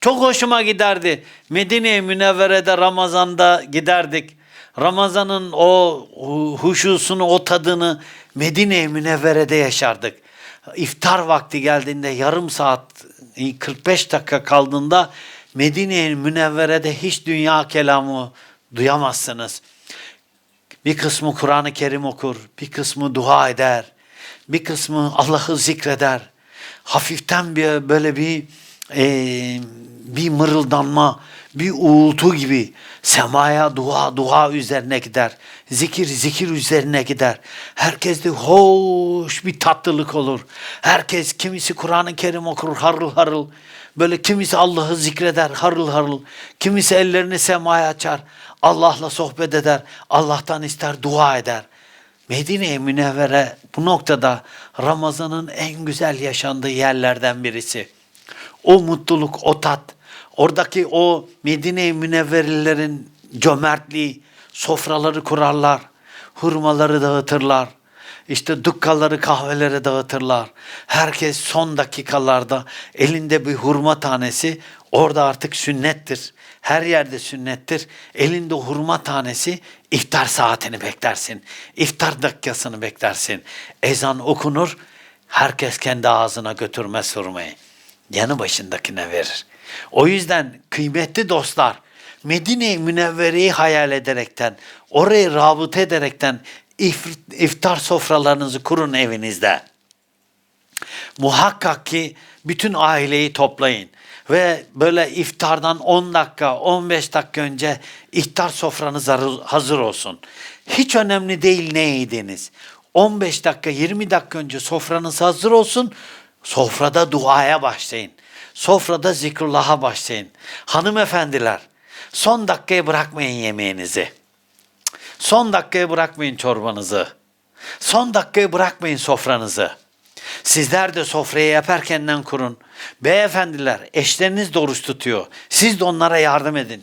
Çok hoşuma giderdi. Medine-i Münevvere'de Ramazan'da giderdik. Ramazan'ın o hu- huşusunu, o tadını Medine-i Münevvere'de yaşardık. İftar vakti geldiğinde yarım saat, 45 dakika kaldığında Medine-i Münevvere'de hiç dünya kelamı duyamazsınız. Bir kısmı Kur'an-ı Kerim okur, bir kısmı dua eder, bir kısmı Allah'ı zikreder. Hafiften bir böyle bir bir mırıldanma, bir uğultu gibi semaya dua dua üzerine gider. Zikir zikir üzerine gider. Herkes de hoş bir tatlılık olur. Herkes kimisi Kur'an-ı Kerim okur harıl harıl. Böyle kimisi Allah'ı zikreder harıl harıl. Kimisi ellerini semaya açar. Allah'la sohbet eder. Allah'tan ister dua eder. Medine-i Münevvere bu noktada Ramazan'ın en güzel yaşandığı yerlerden birisi. O mutluluk, o tat, oradaki o Medine-i Münevverlilerin cömertliği, sofraları kurarlar, hurmaları dağıtırlar, işte dukkaları kahvelere dağıtırlar. Herkes son dakikalarda elinde bir hurma tanesi orada artık sünnettir. Her yerde sünnettir. Elinde hurma tanesi iftar saatini beklersin. İftar dakikasını beklersin. Ezan okunur. Herkes kendi ağzına götürmez hurmayı. Yanı başındakine verir. O yüzden kıymetli dostlar Medine-i Münevvere'yi hayal ederekten, orayı rabıta ederekten if- iftar sofralarınızı kurun evinizde. Muhakkak ki bütün aileyi toplayın ve böyle iftardan 10 dakika, 15 dakika önce iftar sofranız hazır olsun. Hiç önemli değil ne yediniz. 15 dakika, 20 dakika önce sofranız hazır olsun. Sofrada duaya başlayın. Sofrada zikrullah'a başlayın. Hanımefendiler, son dakikaya bırakmayın yemeğinizi. Son dakikaya bırakmayın çorbanızı. Son dakikaya bırakmayın sofranızı. Sizler de sofrayı yaparkenden kurun. Beyefendiler, eşleriniz de oruç tutuyor. Siz de onlara yardım edin.